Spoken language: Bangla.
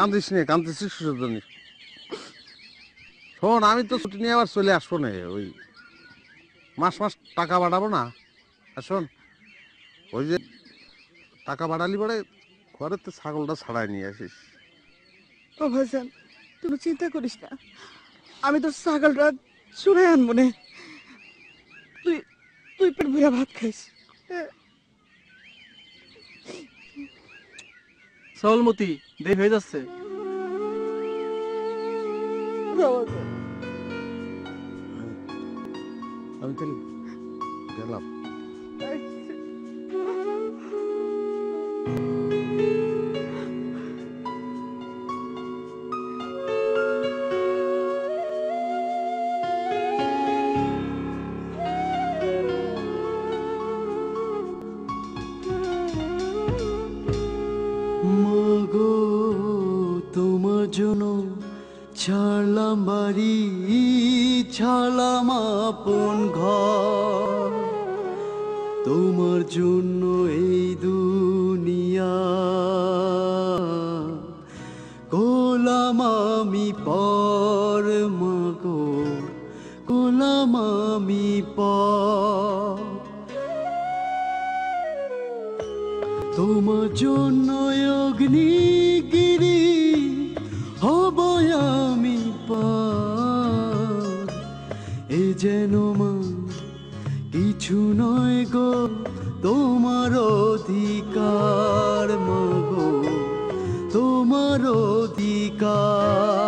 কান্দিস নে কান্দিস সুযোজনী শোন আমি তো ছুটি নিয়ে আবার চলে আসব না ওই মাস মাস টাকা বাড়াবো না। আর শোন ওই যে টাকা বাড়ালি পরে ঘরের তো ছাগলটা ছাড়াই নিয়ে আসিস। ও ভাইজান তুমি চিন্তা করিস না। আমি তো ছাগলটা চুড়ে আনব নে। তুই তুই পেট ভরে ভাত খাইস। সলমতি দেরি হয়ে যাচ্ছে। আমি তাহলে গেলাম। মাগো তোমার জন্য ছাড়লাম বাড়ি, ছাড়লাম আপন ঘর। তোমার জন্য এই দুনিয়া গোলাম আমি পর মাগো গোলাম আমি পর। তোমার জন্য অগ্নিগিরি হব আমি পার। এ যেন মা, কিছু নয় গো, তোমার অধিকার মগো তোমার অধিকার।